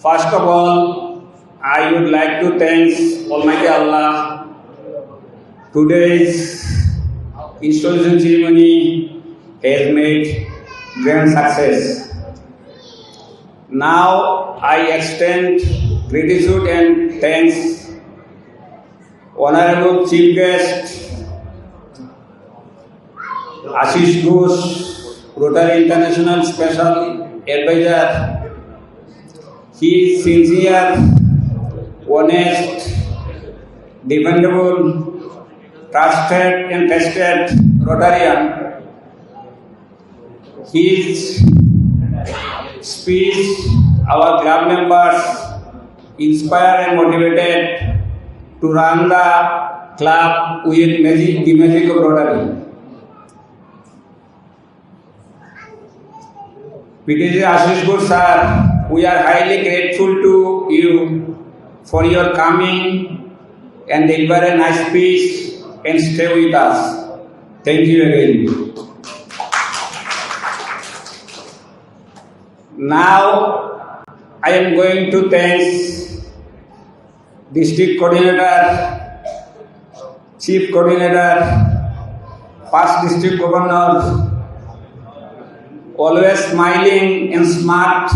First of all, I would like to thank Almighty Allah. Today's installation ceremony has made grand success. Now I extend gratitude and thanks Honorable Chief Guest Ashish Ghosh, Rotary International Special Advisor. He is sincere, honest, dependable, trusted and tested Rotarian. His speech, our club members inspire and motivated to run the club with magic, the magic of Rotary. PTG Ashish Ghosh sir, we are highly grateful to you for your coming and deliver a nice speech and stay with us. Thank you again. Now I am going to thank district coordinator, chief coordinator, past district governor, always smiling and smart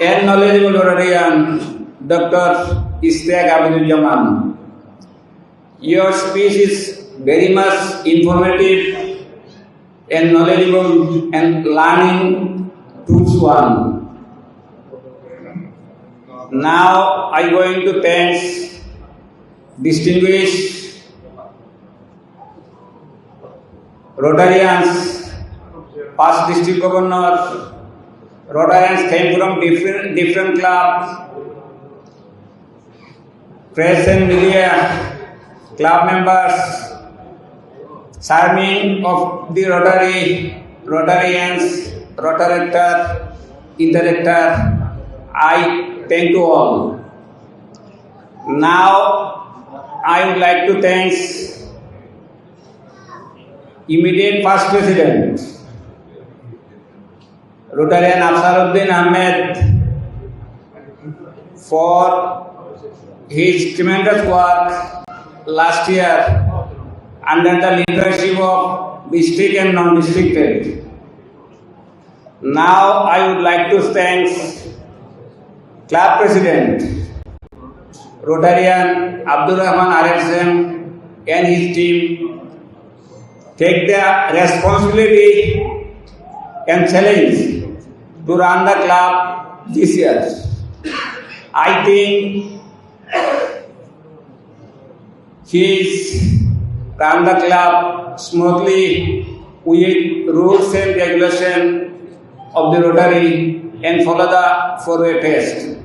and knowledgeable Rotarian, Dr. Istaq Abdul Jaman. Your speech is very much informative and knowledgeable and learning tools one. Now I'm going to thank distinguished Rotarians, past district governor, Rotarians came from different different clubs, press and media, club members, charming of the Rotary, Rotarians, Rotaractor, Interactor. I thank you all. Now I would like to thank immediate past president, Rotarian Afsaruddin Ahmed, for his tremendous work last year under the leadership of district and non-districted. Now I would like to thank club president, Rotarian Abdul Rahman RSM and his team take the responsibility and challenge to run the club this year. I think he is run the club smoothly with rules and regulation of the Rotary and follow the four-way test.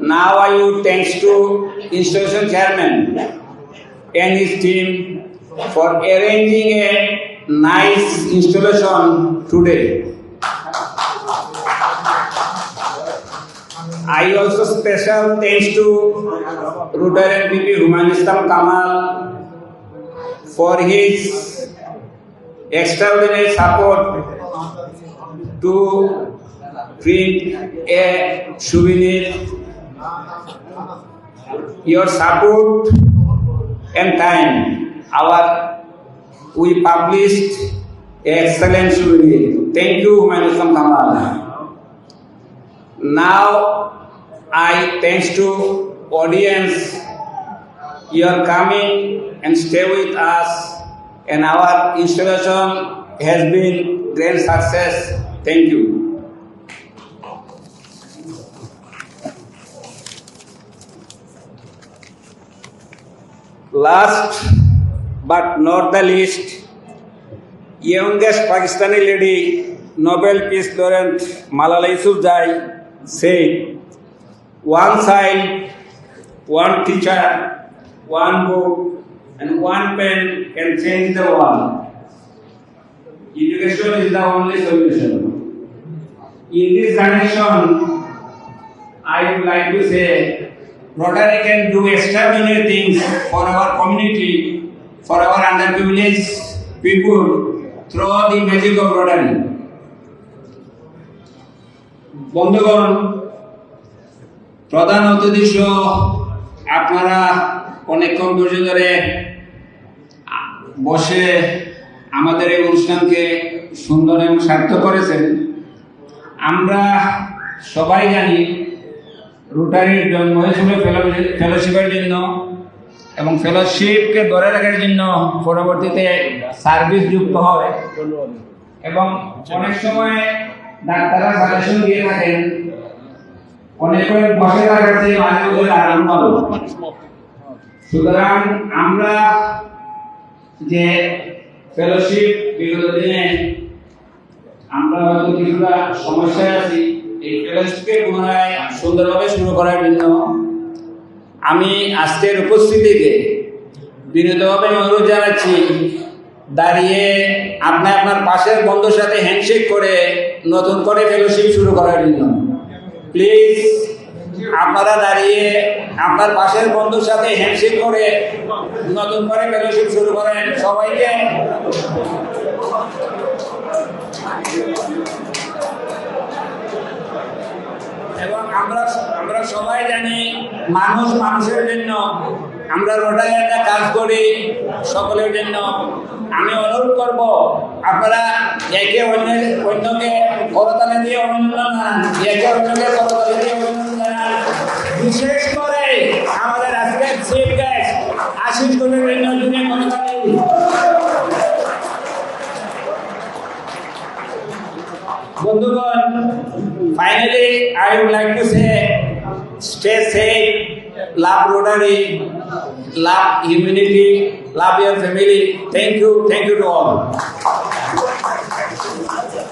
Now I would thanks to institution chairman and his team for arranging a nice installation today. I also special thanks to Rotarian PP Humanistam Kamal for his extraordinary support to print a souvenir. Your support and time, our we published excellent souvenir. Thank you, Humanistam Kamal. Now I thanks to audience your coming and stay with us and our installation has been great success. Thank you. Last but not the least, youngest Pakistani lady, Nobel Peace Laureate Malala Yousafzai said, one child, one teacher, one book, and one pen can change the world. Education is the only solution. In this generation, I would like to say, Rotary can do extraordinary things for our community, for our underprivileged people through the magic of Rotary. বন্ধুগণ প্রধান অতিথি আপনারা অনেকক্ষণ ধৈর্য ধরে বসে আমাদের এই অনুষ্ঠানকে সুন্দর এবং সার্থক করেছেন। আমরা সবাই জানি রোটারির জন্ম হয়েছিল ফেলোশিপের জন্য এবং ফেলোশিপকে ধরে রাখার জন্য পরবর্তীতে সার্ভিস যুক্ত হয়। এবং অনেক সময় ডাক্তাররা সাজেশন দিয়ে থাকেন বসে আরাম সুতরাং আমরা যে ফেলোশিপ আমরা সমস্যায় আছি, এই সুন্দরভাবে শুরু করার জন্য আমি আজকের উপস্থিতিকে বিনীতভাবে অনুরোধ জানাচ্ছি, দাঁড়িয়ে আপনি আপনার পাশের বন্ধুর সাথে হ্যান্ডশেক করে নতুন করে ফেলোশিপ শুরু করার জন্য। প্লিজ আপনারা দাঁড়িয়ে আপনার পাশের বন্ধুর সাথে হ্যান্ডশেক করে নতুন করে ফেলোশিপ শুরু করেন সবাইকে। এবং আমরা আমরা সবাই জানি মানুষ মানুষের জন্য। আমরা রোডায় একটা কাজ করি সকলের জন্য। আমি অনুরোধ করব, আপনারা একে অন্যের, অন্যকে করতালে দিয়ে অভিনন্দন জানান। একে অন্যকে করতালে দিয়ে অভিনন্দন জানান। বিশেষ করে আমাদের আজকের চিফ গেস্ট আশিস জন্য Finally, I would like to say stay safe, love Rotary, love humanity, love your family. Thank you, thank you to all.